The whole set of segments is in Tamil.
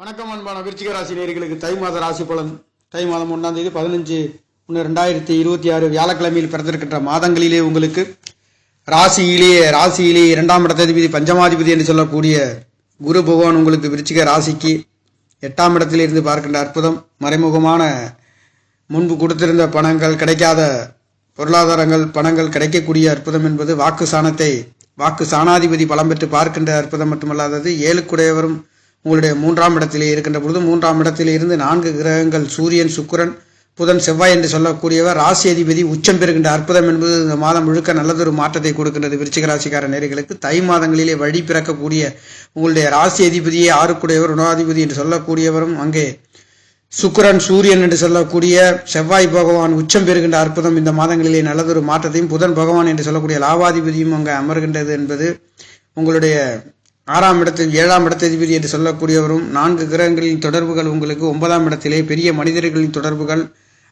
வணக்கம் அன்பான விருச்சிக ராசி நேர்களுக்கு தை மாத ராசி பலன். தை மாதம் ஒன்றாம் தேதி பதினஞ்சு ஒன்று ரெண்டாயிரத்தி இருபத்தி ஆறு வியாழக்கிழமையில் பிறந்திருக்கின்ற மாதங்களிலே உங்களுக்கு ராசியிலேயே ராசியிலேயே இரண்டாம் இடத்ததிபதி பஞ்சமாதிபதி என்று சொல்லக்கூடிய குரு பகவான் உங்களுக்கு விருச்சிக ராசிக்கு எட்டாம் இடத்திலிருந்து பார்க்கின்ற அற்புதம். மறைமுகமான முன்பு கொடுத்திருந்த பணங்கள் கிடைக்காத பொருளாதாரங்கள் பணங்கள் கிடைக்கக்கூடிய அற்புதம் என்பது வாக்கு சாணத்தை வாக்கு சாணாதிபதி பலம் பெற்று பார்க்கின்ற அற்புதம் மட்டுமல்லாதது ஏழுக்குடையவரும் உங்களுடைய மூன்றாம் இடத்திலே இருக்கின்ற பொழுது மூன்றாம் இடத்திலே இருந்து நான்கு கிரகங்கள் சூரியன் சுக்கிரன் புதன் செவ்வாய் என்று சொல்லக்கூடியவர் ராசி அதிபதி உச்சம் பெறுகின்ற அற்புதம் என்பது இந்த மாதம் முழுக்க நல்லதொரு மாற்றத்தை கொடுக்கின்றது. விருச்சிக ராசிக்கார நேர்களுக்கு தை மாதங்களிலே வழி பிறக்கக்கூடிய உங்களுடைய ராசி அதிபதியே ஆறுக்குடையவர் உணவாதிபதி என்று சொல்லக்கூடியவரும் அங்கே சுக்கிரன் சூரியன் என்று சொல்லக்கூடிய செவ்வாய் பகவான் உச்சம் பெறுகின்ற அற்புதம் இந்த மாதங்களிலே நல்லதொரு மாற்றத்தையும் புதன் பகவான் என்று சொல்லக்கூடிய லாவாதிபதியும் அங்கே அமர்கின்றது என்பது உங்களுடைய ஆறாம் இடத்தில் ஏழாம் இடத்ததிபதி என்று சொல்லக்கூடியவரும் நான்கு கிரகங்களின் தொடர்புகள் உங்களுக்கு ஒன்பதாம் இடத்திலே பெரிய மனிதர்களின் தொடர்புகள்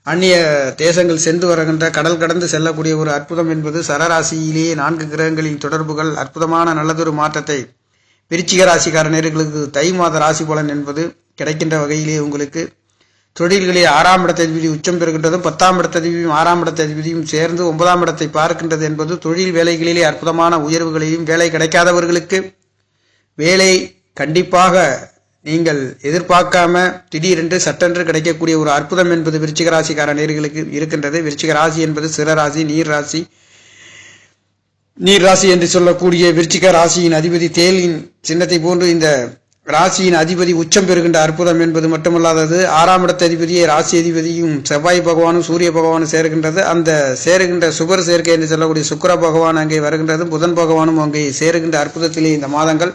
அந்நிய தேசங்கள் சென்று வருகின்ற கடல் கடந்து செல்லக்கூடிய ஒரு அற்புதம் என்பது சரராசியிலேயே நான்கு கிரகங்களின் தொடர்புகள் அற்புதமான நல்லதொரு மாற்றத்தை விருச்சிக ராசிக்கார நேர்களுக்கு தை மாத ராசி பலன் என்பது கிடைக்கின்ற வகையிலே உங்களுக்கு. தொழில்களில் ஆறாம் இடத்ததிபதி உச்சம் பெறுகின்றதும் பத்தாம் இடத்ததிபதியும் ஆறாம் இடத்ததிபதியும் சேர்ந்து ஒன்பதாம் இடத்தை பார்க்கின்றது என்பது தொழில் வேலைகளிலே அற்புதமான உயர்வுகளையும் வேலை கிடைக்காதவர்களுக்கு வேலை கண்டிப்பாக நீங்கள் எதிர்பார்க்காம திடீரென்று சட்டென்று கிடைக்கக்கூடிய ஒரு அற்புதம் என்பது விருச்சிக ராசிக்கார நேர்களுக்கு இருக்கின்றது. விருச்சிக ராசி என்பது சிறராசி நீர் ராசி. நீர் ராசி என்று சொல்லக்கூடிய விருச்சிக ராசியின் அதிபதி தேலின் சின்னத்தை போன்று இந்த ராசியின் அதிபதி உச்சம் பெறுகின்ற அற்புதம் என்பது மட்டுமல்லாதது ஆறாம் இடத்த அதிபதியை ராசி அதிபதியும் செவ்வாய் பகவானும் சூரிய பகவானும் சேருகின்றது. அந்த சேருகின்ற சுகர் சேர்க்கை என்று சொல்லக்கூடிய சுக்கிர பகவான் அங்கே வருகின்றது. புதன் பகவானும் அங்கே சேருகின்ற அற்புதத்திலே இந்த மாதங்கள்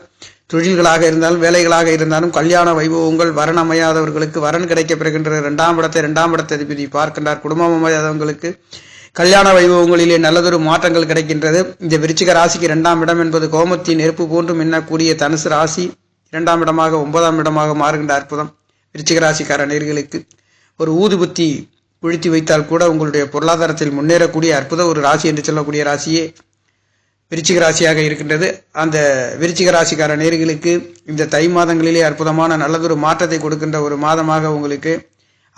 தொழில்களாக இருந்தாலும் வேலைகளாக இருந்தாலும் கல்யாண வைபவங்கள் வரன் அமையாதவர்களுக்கு வரன் கிடைக்கப் பெறுகின்ற இரண்டாம் இடத்தை இரண்டாம் இடத்தை அதிபதி பார்க்கின்றார். குடும்பம் அமையாதவங்களுக்கு கல்யாண வைபவங்களிலே நல்லதொரு மாற்றங்கள் கிடைக்கின்றது. இந்த விருச்சிக ராசிக்கு இரண்டாம் இடம் என்பது கோமத்தின் நெருப்பு போன்று மின்னக்கூடிய தனுசு ராசி. இரண்டாம் இடமாக ஒன்பதாம் இடமாக மாறுகின்ற அற்புதம் விருச்சிக ராசிக்கார நேர்களுக்கு. ஒரு ஊதுபத்தி குழித்து வைத்தால் கூட உங்களுடைய பொருளாதாரத்தில் முன்னேறக்கூடிய அற்புத ஒரு ராசி என்று சொல்லக்கூடிய ராசியே. விருச்சிக ராசியாக இருக்கின்றது. அந்த விருச்சிக ராசிக்கார நேர்களுக்கு இந்த தை மாதங்களிலே அற்புதமான நல்லதொரு மாற்றத்தை கொடுக்கின்ற ஒரு மாதமாக உங்களுக்கு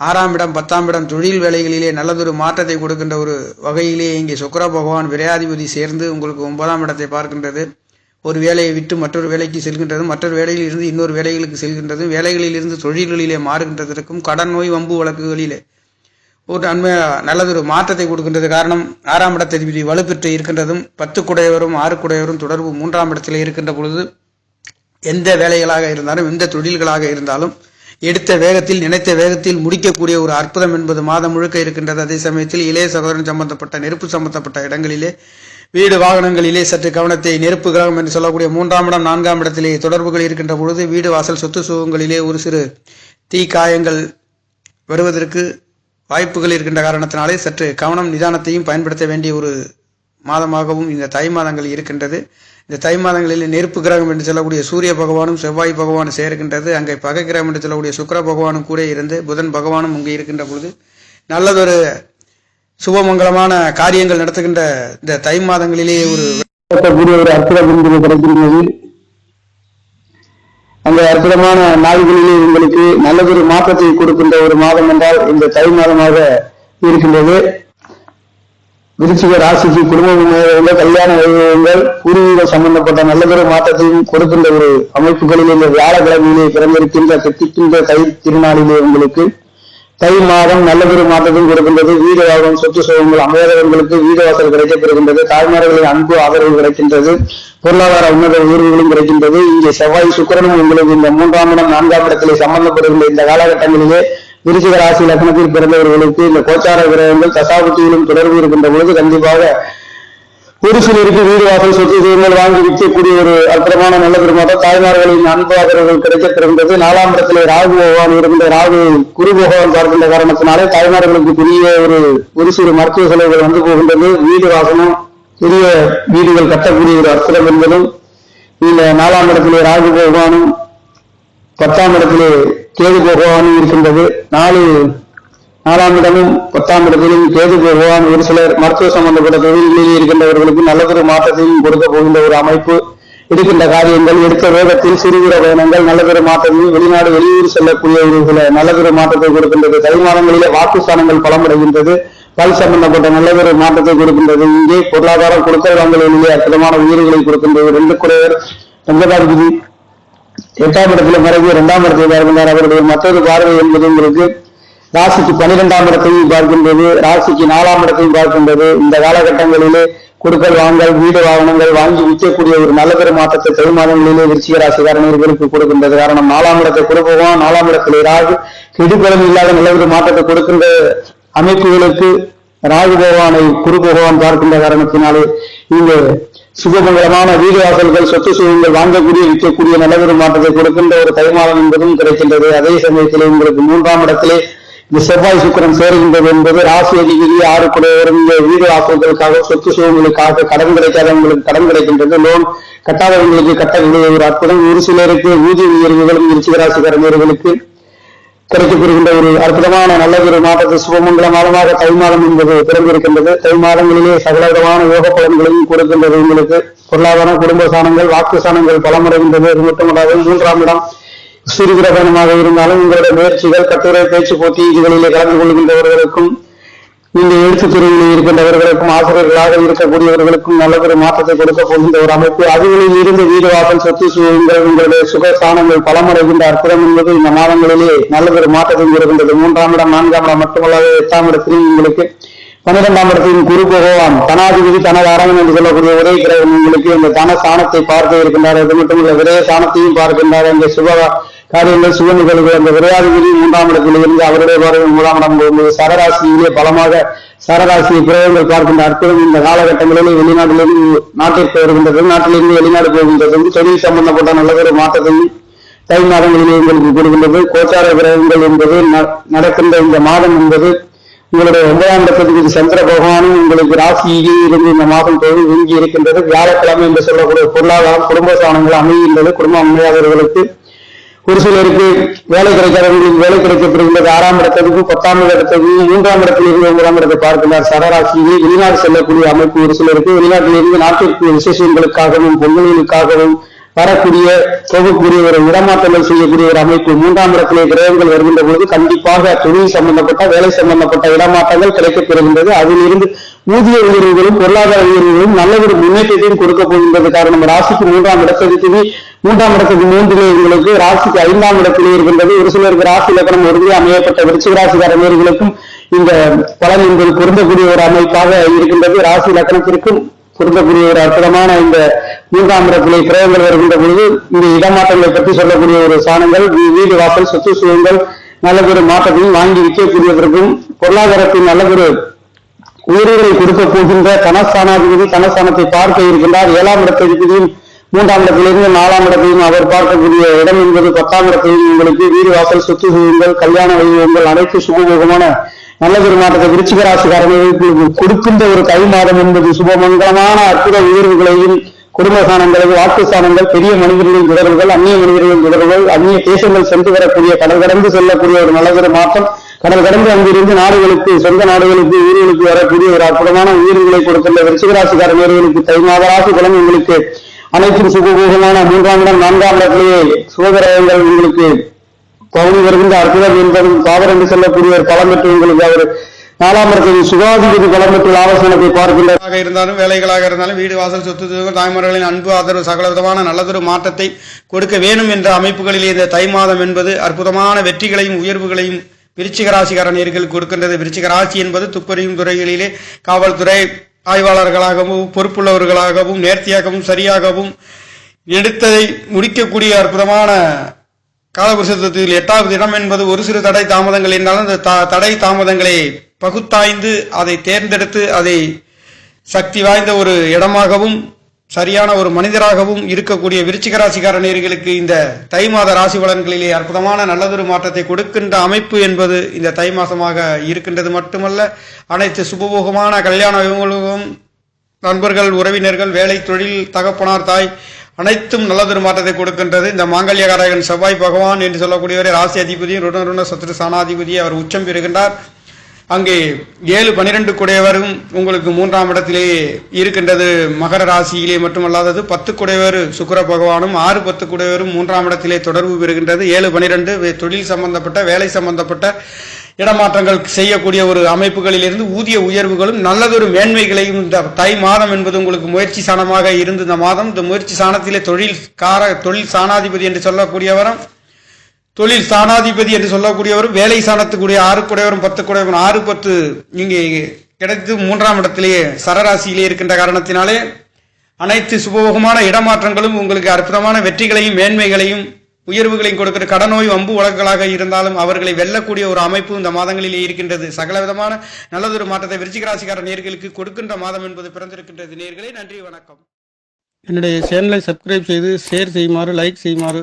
ஆறாம் இடம் பத்தாம் இடம் தொழில் வேலைகளிலே நல்லதொரு மாற்றத்தை கொடுக்கின்ற ஒரு வகையிலே இங்கே சுக்கர பகவான் விரையாதிபதி சேர்ந்து உங்களுக்கு ஒன்பதாம் இடத்தை பார்க்கின்றது. ஒரு வேலையை விட்டு மற்றொரு வேலைக்கு செல்கின்றது. மற்றொரு வேலையில் இருந்து இன்னொரு வேலைகளுக்கு செல்கின்றது. வேலைகளில் இருந்து தொழில்களிலே மாறுகின்றதற்கும் கடன் நோய் வம்பு வழக்குகளிலே ஒரு நன்மை நல்லதொரு மாற்றத்தை கொடுக்கின்றது காரணம் ஆறாம் இடத்ததிபதி வலுப்பெற்று இருக்கின்றதும் பத்து குடையவரும் ஆறு குடையவரும் தொடர்பு மூன்றாம் இடத்திலே இருக்கின்ற பொழுது எந்த வேலைகளாக இருந்தாலும் எந்த தொழில்களாக இருந்தாலும் எடுத்த வேகத்தில் நினைத்த வேகத்தில் முடிக்கக்கூடிய ஒரு அற்புதம் என்பது மாதம் முழுக்க இருக்கின்றது. அதே சமயத்தில் இளைய சகோதரன் சம்பந்தப்பட்ட நெருப்பு சம்பந்தப்பட்ட இடங்களிலே வீடு வாகனங்களிலே சற்று கவனத்தை நெருப்பு கிரகம் என்று சொல்லக்கூடிய மூன்றாம் இடம் நான்காம் இடத்திலே தொடர்புகள் இருக்கின்ற பொழுது வீடு வாசல் சொத்து சுகங்களிலே ஒரு சிறு தீ காயங்கள் வருவதற்கு வாய்ப்புகள் இருக்கின்ற காரணத்தினாலே சற்று கவனம் நிதானத்தையும் பயன்படுத்த வேண்டிய ஒரு மாதமாகவும் இந்த தை மாதங்கள் இருக்கின்றது. இந்த தை மாதங்களில் நெருப்பு கிரகம் என்று சொல்லக்கூடிய சூரிய பகவானும் செவ்வாய் பகவானும் சேர்க்கின்றது. அங்கே பகை கிரகம் என்று சொல்லக்கூடிய சுக்கிர பகவானும் கூட இருந்து புதன் பகவானும் அங்கே இருக்கின்ற பொழுது நல்லதொரு சுபமங்கலமான காரியங்கள் நடத்துகின்ற இந்த தை மாதங்களிலே ஒரு ஒரு அற்புதம் அந்த அற்புதமான நாள்களிலே உங்களுக்கு நல்லதொரு மாற்றத்தை கொடுக்கின்ற ஒரு மாதம் என்றால் இந்த தை மாதமாக இருக்கின்றது. விருச்சிக ராசிக்கு குடும்பங்கள் உள்ள கல்யாண வைபவங்கள் பூர்வீகம் சம்பந்தப்பட்ட நல்லதொரு மாற்றத்தையும் கொடுக்கின்ற ஒரு அமைப்புகளில் இந்த வியாழக்கிழமையிலே பிறந்திருக்கின்ற கெட்டிக்கின்ற தை திருநாளிலே உங்களுக்கு தை மாதம் நல்லதொரு மாதத்தும் கொடுக்கின்றது வீடு வாகம் சொத்து சுகங்கள் அமையாதவர்களுக்கு வீடு வாசல் கிடைக்கப்பெறுகின்றது தாய்மார்களின் அன்பு ஆதரவு கிடைக்கின்றது. பொருளாதார உன்னத உயர்வுகளும் கிடைக்கின்றது. இங்கே செவ்வாய் சுக்கிரனும் உங்களுக்கு இந்த மூன்றாம் இடம் நான்காம் இடத்திலே சம்பந்தப்படுகின்ற இந்த காலகட்டங்களிலே விருச்சிக ராசி லக்னத்தில் பிறந்தவர்களுக்கு இந்த கோச்சார கிரகங்கள் தசாபுத்தியிலும் தொடர்பு இருக்கின்ற பொழுது கண்டிப்பாக ஒரு சிலருக்கு வீடு வாசல் சொத்து சுகங்கள் வாங்கி விற்கக்கூடிய ஒரு அற்புதமான நல்ல பெருமாட்டம். தாய்மார்களின் அன்பு ஆதரவுகள் கிடைக்கப் நாலாம் இடத்துல ராகு பகவான் இருந்த ராகு குரு பகவான் பார்க்கின்ற காரணத்தினாலே தாய்மார்களுக்கு பெரிய ஒரு ஒரு சிறு மருத்துவ செலவுகள் வந்து போகின்றது. வீடு வாசனம் பெரிய வீடுகள் கட்டக்கூடிய ஒரு அற்புதம் என்பதும் இந்த நாலாம் இடத்திலே ராகு பகவானும் பத்தாம் இடத்திலே கேது பகவானும் இருக்கின்றது. நாலு நாலாம் இடமும் பத்தாம் இடத்திலும் கேது பகவான் ஒரு சிலர் மருத்துவ சம்பந்தப்பட்ட தொழில்களில் இருக்கின்றவர்களுக்கு நல்லதொரு மாற்றத்தையும் கொடுக்க போகின்ற ஒரு அமைப்பு இருக்கின்ற காரியங்கள் எடுத்த வேகத்தில் சிறுகிற பயணங்கள் நல்லதொரு மாற்றத்தையும் வெளிநாடு வெளியூர் செல்லக்கூடிய ஒரு நல்லதொரு மாற்றத்தை கொடுக்கின்றது. தை மாதங்களிலே வாக்குஸ்தானங்கள் பலமடைகின்றது. பல் சம்பந்தப்பட்ட நல்லதொரு மாற்றத்தை கொடுக்கின்றது. இங்கே பொருளாதாரம் கொடுக்கல் வாங்கலிலே அற்புதமான உயிர்களை கொடுக்கின்றது. ரெண்டு குறைவர் பஞ்சபாதிபதி எட்டாம் இடத்துல மறைந்து இரண்டாம் இடத்தில் பார்க்கின்றார். அவருடைய மற்றொரு பார்வை என்பது உங்களுக்கு ராசிக்கு பனிரெண்டாம் இடத்தையும் பார்க்கின்றது ராசிக்கு நாலாம் இடத்தையும் பார்க்கின்றது. இந்த காலகட்டங்களிலே கொடுக்கல் வாங்கல் வீடு வாகனங்கள் வாங்கி விற்கக்கூடிய ஒரு நல்லதொரு மாற்றத்தை தை மாதங்களிலே விருச்சிக ராசிக்காரர்களுக்கு கொடுக்கின்றது. காரணம் நாலாம் இடத்தை கொடுப்போம் நாலாம் இடத்தில் ராகு கெடுபலம் இல்லாத நல்லதொரு மாற்றத்தை கொடுக்கின்ற அமைப்புகளுக்கு ராகு பகவானை குரு பகவான் பார்க்கின்ற காரணத்தினாலே இந்த சுபமங்கலமான வீடு வாசல்கள் சொத்து சுகங்கள் வாங்கக்கூடிய விற்கக்கூடிய நல்லதொரு மாற்றத்தை கொடுக்கின்ற ஒரு தைமாதம் என்பதும் கிடைக்கின்றது. அதே சமயத்திலே உங்களுக்கு மூன்றாம் இடத்திலே இந்த செவ்வாய் சுக்கிரன் சேருகின்றது என்பது ராசி அதிபதி ஆறு குடையவரும் இந்த வீடு வாசல்களுக்காக சொத்து சுகங்களுக்காக கடன் கிடைக்காதவங்களுக்கு கடன் கிடைக்கின்றது. லோன் கட்டாதவங்களுக்கு கட்டக்கூடிய ஒரு அற்புதம். ஒரு சிலருக்கு ஊதிய உயர்வுகளும் விருச்சிகராசிக்காரர்களுக்கு கிடைக்கப்படுகின்ற ஒரு அற்புதமான நல்ல ஒரு மாற்றத்தை சுபமங்கல மாதமாக தை மாதம் என்பது பிறந்திருக்கின்றது. தை மாதங்களிலே சகலவிதமான யோக பலன்களையும் கொடுக்கின்றது. உங்களுக்கு பொருளாதாரம் குடும்ப சாணங்கள் வாக்கு சாணங்கள் பலமடைகின்றது. அது மட்டுமல்லாது மூன்றாம் இடம் சூரியகிரகணமாக இருந்தாலும் உங்களுடைய முயற்சிகள் கட்டுரை பேச்சு போட்டி இதுகளிலே கலந்து கொள்கின்றவர்களுக்கும் நீங்கள் எழுத்துத் துறையில் இருக்கின்றவர்களுக்கும் ஆசிரியர்களாக இருக்கக்கூடியவர்களுக்கும் நல்ல ஒரு மாற்றத்தை கொடுக்க போகின்ற ஒரு அமைப்பு. அதுகளில் இருந்து வீடு வாசல் சொத்து சுகங்கள் உங்களுடைய சுக ஸ்தானங்கள் பலமடைகின்ற அற்புதம் என்பது இந்த மாதங்களிலே நல்ல ஒரு மாற்றத்தை இருக்கின்றது மூன்றாம் இடம் நான்காம் இடம் மட்டுமல்லாது எட்டாம் இடத்திலும் உங்களுக்கு பன்னிரெண்டாம் இடத்தின் குரு பகவான் தனாதிபதி தனதாரம் என்று சொல்லக்கூடிய ஒரே கிரகம் உங்களுக்கு இந்த தன ஸ்தானத்தை பார்க்க இருக்கின்றார். அது மட்டுமல்ல விரைய ஸ்தானத்தையும் பார்க்கின்றார். இந்த சுப காரியங்கள் சுப அந்த விரையாதிபதி மூன்றாம் இடத்தில் இருந்து அவருடைய பார்வை மூன்றாம் இடம் போகும்போது சரராசியிலே பலமாக சரராசி பிரயோகங்கள் பார்க்கின்ற அற்புதம் இந்த காலகட்டங்களிலே வெளிநாட்டிலிருந்து நாட்டிற்கு வருகின்றது. நாட்டிலிருந்து வெளிநாடு போகின்றது. தொழில் சம்பந்தப்பட்ட நல்லதொரு மாற்றத்தையும் தை மாதங்களிலே உங்களுக்கு கொடுக்கின்றது. கோச்சார கிரகங்கள் என்பது ந- நடக்கின்ற இந்த மாதம் என்பது உங்களுடைய ஒன்பதாம் இடத்திற்கு சந்திர பகவானும் உங்களுக்கு ராசியிலே இருந்து இந்த மாதம் தொழில் வீங்கி இருக்கின்றது. வியாழக்கிழமை என்று சொல்லக்கூடிய பொருளாதாரம் குடும்ப சாணங்கள் அமைகின்றது. குடும்ப அமையாதவர்களுக்கு ஒரு சிலருக்கு வேலை கிடைக்காதவர்களுக்கு வேலை கிடைக்கப்படுகின்றது ஆறாம் இடத்துக்கு பத்தாம் இடத்துக்கு மூன்றாம் இடத்தில் இருந்து ஒன்பதாம் இடத்தை பார்க்கிறார் சரராசியிலே வெளிநாடு செல்லக்கூடிய அமைப்பு. ஒரு சிலருக்கு வெளிநாட்டிலிருந்து நாட்டிற்கு விசேஷங்களுக்காகவும் பொங்கல்களுக்காகவும் வரக்கூடிய போகக்கூடிய ஒரு இடமாற்றங்கள் செய்யக்கூடிய ஒரு அமைப்பு. மூன்றாம் இடத்திலே கிரகங்கள் வருகின்ற பொழுது கண்டிப்பாக தொழில் சம்பந்தப்பட்ட வேலை சம்பந்தப்பட்ட இடமாற்றங்கள் கிடைக்கப்பெறுகின்றது. அதிலிருந்து ஊதிய உயர்வுகளும் பொருளாதார உயர்வுகளும் நல்ல ஒரு முன்னேற்றத்தையும் கொடுக்க போகின்றது. காரணம் ராசிக்கு மூன்றாம் இடத்திற்கு மூன்றாம் இடத்துக்கு மூன்றிலே உங்களுக்கு ராசிக்கு ஐந்தாம் இடத்திலே இருக்கின்றது. ஒரு சிலருக்கு ராசி லக்கணம் உறுதி அமையப்பட்ட விருச்சிக ராசிக்காரர்களுக்கும் இந்த பலன் என்பது பொருந்தக்கூடிய ஒரு அமைப்பாக இருக்கின்றது. ராசி லக்கணத்திற்கும் பொருந்தக்கூடிய ஒரு அற்புதமான இந்த மூன்றாம் இடத்திலே கிரகங்கள் வருகின்ற பொழுது இந்த இடமாற்றங்களை பற்றி சொல்லக்கூடிய ஒரு சாணங்கள் வீடு வாசல் சொத்து சுகங்கள் நல்லதொரு மாற்றத்தையும் வாங்கி விற்கக்கூடியதற்கும் பொருளாதாரத்தின் நல்லதொரு உயிர்களை கொடுக்க போகின்ற தனஸ்தானாதிபதி தனஸ்தானத்தை பார்க்க இருக்கின்றார். ஏழாம் இடத்தின் மூன்றாம் இடத்திலிருந்து நாலாம் இடத்தையும் அவர் பார்க்கக்கூடிய இடம் என்பது பத்தாம் இடத்திலும் உங்களுக்கு வீடு வாசல் சொத்து செய்யுங்கள் கல்யாண வைபவங்கள் அனைத்து சுகபோகமான நல்லதொரு மாற்றத்தை விருச்சிக ராசிக்காரர்களுக்கு கொடுக்கின்ற ஒரு கை மாதம் என்பது சுபமங்கலமான அற்புத உயர்வுகளையும் குடும்ப சாணங்கள் வாக்கு சாணங்கள் பெரிய மனிதர்களின் தொடர்புகள் அந்நிய மனிதர்களின் தொடர்புகள் அந்நிய தேசங்கள் சென்று வரக்கூடிய கடல் கடந்து செல்லக்கூடிய ஒரு நல்லதொரு மாற்றம் கடல் கடந்து அங்கிருந்து நாடுகளுக்கு சொந்த நாடுகளுக்கு ஊர்களுக்கு வரக்கூடிய ஒரு அற்புதமான உயிர்களை கொடுத்துள்ள விருச்சிகராசிக்காரர்களுக்கு தை மாத ராசி பலன் உங்களுக்கு அனைத்தும் சுகபோகமான மூன்றாம் இடம் நான்காம் இடத்திலேயே சுககிரகங்கள் உங்களுக்கு பவுனி வருகின்ற அற்புதம் என்பதும் பாவர் என்று சொல்லக்கூடிய ஒரு பலம் பெற்று உங்களுக்கு அவர் நாலாம் இடத்தில் சுகாதிபதி பலம் பெற்று ஆலோசனத்தை பார்க்கின்ற இருந்தாலும் வேலைகளாக இருந்தாலும் வீடு வாசல் சொத்து சுகம் தாய்மார்களின் அன்பு ஆதரவு சகல விதமான நல்லதொரு மாற்றத்தை கொடுக்க வேணும் என்ற அமைப்புகளிலே இந்த தை மாதம் என்பது அற்புதமான வெற்றிகளையும் உயர்வுகளையும் விருச்சிக ராசிக்கார கொடுக்கின்றது. விருச்சிக ராசி என்பது துப்பறியும் துறைகளிலே காவல்துறை ஆய்வாளர்களாகவும் பொறுப்புள்ளவர்களாகவும் நேர்த்தியாகவும் சரியாகவும் எடுத்ததை முடிக்கக்கூடிய அற்புதமான காலபுருஷத்தில் எட்டாவது இடம் என்பது ஒரு சிறு தடை தாமதங்கள் என்றாலும் அந்த த- தடை தாமதங்களை பகுத்தாய்ந்து அதை தேர்ந்தெடுத்து அதை சக்தி வாய்ந்த ஒரு இடமாகவும் சரியான ஒரு மனிதராகவும் இருக்கக்கூடிய விருச்சிக ராசிக்கார நேர்களுக்கு இந்த தை மாத ராசி பலன்களிலே அற்புதமான நல்லதொரு மாற்றத்தை கொடுக்கின்ற அமைப்பு என்பது இந்த தை மாதமாக இருக்கின்றது மட்டுமல்ல அனைத்து சுபபோகமான கல்யாண வைபவங்களும் நண்பர்கள் உறவினர்கள் வேலை தொழில் தகப்பனார் தாய் அனைத்தும் நல்லதொரு மாற்றத்தை கொடுக்கின்றது. இந்த மாங்கல்யகாரகன் செவ்வாய் பகவான் என்று சொல்லக்கூடியவரை ராசி அதிபதியும் ருண ருண சத்ரு சாணாதிபதி அவர் உச்சம் பெறுகின்றார். அங்கே ஏழு பனிரெண்டு குடையவரும் உங்களுக்கு மூன்றாம் இடத்திலே இருக்கின்றது. மகர ராசியிலே மட்டுமல்லாதது பத்து குடையவர் சுக்கிர பகவானும் ஆறு பத்து குடையவரும் மூன்றாம் இடத்திலே தொடர்பு பெறுகின்றது. ஏழு பனிரெண்டு வே- தொழில் சம்பந்தப்பட்ட வேலை சம்பந்தப்பட்ட இடமாற்றங்கள் செய்யக்கூடிய ஒரு அமைப்புகளிலிருந்து ஊதிய உயர்வுகளும் நல்லதொரு மேன்மைகளையும் இந்த தை மாதம் என்பது உங்களுக்கு முயற்சி சாணமாக இருந்த இந்த மாதம். இந்த முயற்சி சாணத்திலே தொழில் கார தொழில் சாணாதிபதி என்று சொல்லக்கூடியவரும் தொழில் சாணாதிபதி என்று சொல்லக்கூடியவர் வேலை சாணத்துக்குரிய ஆறு குடையவரும் பத்து குடையவரும் ஆறு பத்து இங்கே கிடைத்து மூன்றாம் இடத்திலேயே சரராசியிலே இருக்கின்ற காரணத்தினாலே அனைத்து சுபோகமான இடமாற்றங்களும் உங்களுக்கு அற்புதமான வெற்றிகளையும் மேன்மைகளையும் உயர்வுகளையும் கொடுக்கிற கடனோய் வம்பு வழக்குகளாக இருந்தாலும் அவர்களை வெல்லக்கூடிய ஒரு அமைப்பு இந்த மாதங்களிலே இருக்கின்றது. சகல விதமான நல்லதொரு மாற்றத்தை விருச்சிகராசிக்கார நேர்களுக்கு கொடுக்கின்ற மாதம் என்பது பிறந்திருக்கின்றது. நேர்களே நன்றி வணக்கம். என்னுடைய சேனலை சப்ஸ்கிரைப் செய்து ஷேர் செய்யுமாறு லைக் செய்யுமாறு